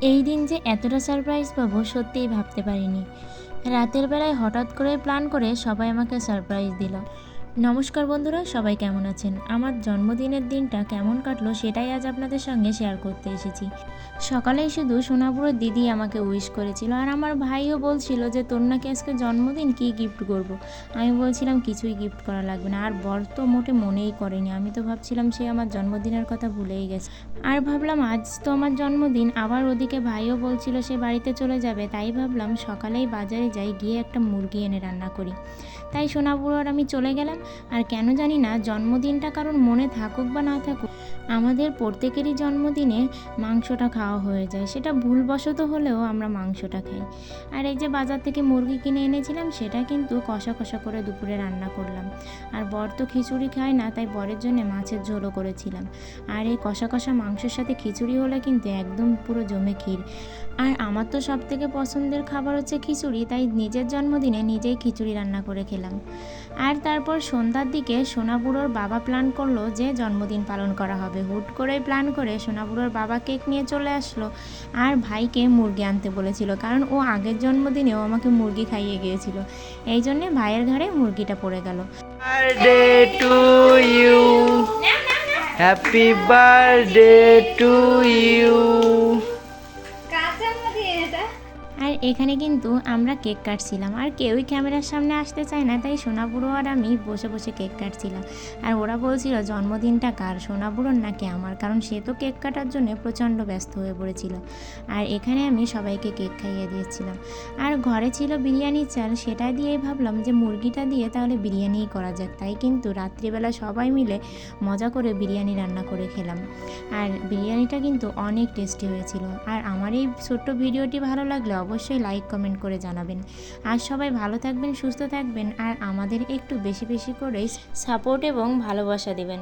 এই দিন যে এতটা সারপ্রাইজ পাবো, সত্যিই ভাবতে পারিনি। রাতের বেলায় হঠাৎ করে প্ল্যান করে সবাই আমাকে সারপ্রাইজ দিল। নমস্কার বন্ধুরা, সবাই কেমন আছেন? আমার জন্মদিনের দিনটা কেমন কাটলো সেটাই আজ আপনাদের সঙ্গে শেয়ার করতে এসেছি। সকালেই শুধু সোনাপুরের দিদি আমাকে উইশ করেছিল আর আমার ভাইও বলছিল যে, তোর নাকি আজকে জন্মদিন, কী গিফট করব। আমি বলছিলাম, কিছুই গিফট করা লাগবে না। আর বর তো মোটে মনেই করেনি। আমি তো ভাবছিলাম সে আমার জন্মদিনের কথা ভুলেই গেছে। আর ভাবলাম, আজ তো আমার জন্মদিন। আবার ওদিকে ভাইও বলছিল, সে বাড়িতে চলে যাবে। তাই ভাবলাম, সকালেই বাজারে যাই, গিয়ে একটা মুরগি এনে রান্না করি। তাই সোনাপুর আর আমি চলে গেলাম। আর কেন জানি না জন্মদিনটা কারণ মনে থাকুক বা না থাকুক, আমাদের প্রত্যেকেরই জন্মদিনে মাংসটা খাওয়া হয়ে যায়। সেটা ভুলবশত হলেও আমরা মাংসটা খাই। আর এই যে বাজার থেকে মুরগি কিনে এনেছিলাম, সেটা কিন্তু কষা কষা করে দুপুরে রান্না করলাম। আর বর তো খিচুড়ি খায় না, তাই বরের জন্য মাছের ঝোলও করেছিলাম। আর এই কষা কষা মাংসের সাথে খিচুড়ি হলে কিন্তু একদম পুরো জমে ক্ষীর। আর আমার তো সব থেকে পছন্দের খাবার হচ্ছে খিচুড়ি, তাই নিজের জন্মদিনে নিজেই খিচুড়ি রান্না করে খেলাম। আর তারপর সন্ধ্যার দিকে সোনাবুড়োর বাবা প্ল্যান করল যে জন্মদিন পালন করা হবে হুট করেই প্ল্যান করে সোনাবুড়োর বাবা কেক নিয়ে চলে আসলো আর ভাইকে মুরগি আনতে বলেছিল কারণ ও আগের জন্মদিনেও আমাকে মুরগি খাইয়ে গিয়েছিল এই জন্যে ভাইয়ের ঘরে মুরগিটা পড়ে গেল. Happy birthday to you. আর এখানে কিন্তু আমরা কেক কাটছিলাম। আর কেউই ক্যামেরার সামনে আসতে চায় না, তাই সোনাবুড়ো আর আমি বসে বসে কেক কাটছিলাম। আর ওরা বলছিল, জন্মদিনটা কার, সোনাবুড়োর নাকি আমার? কারণ সে তো কেক কাটার জন্য প্রচণ্ড ব্যস্ত হয়ে পড়েছিল। আর এখানে আমি সবাইকে কেক খাইয়ে দিয়েছিলাম। আর ঘরে ছিল বিরিয়ানির চাল, সেটা দিয়েই ভাবলাম যে মুরগিটা দিয়ে তাহলে বিরিয়ানিই করা যাক। তাই কিন্তু রাত্রিবেলা সবাই মিলে মজা করে বিরিয়ানি রান্না করে খেলাম। আর বিরিয়ানিটা কিন্তু অনেক টেস্টি হয়েছিল। আর আমার এই ছোট্ট ভিডিওটি ভালো লাগলে অবশ্যই লাইক কমেন্ট করে জানাবেন। আর সবাই ভালো থাকবেন, সুস্থ থাকবেন, আর আমাদের একটু বেশি বেশি করে সাপোর্ট এবং ভালোবাসা দেবেন।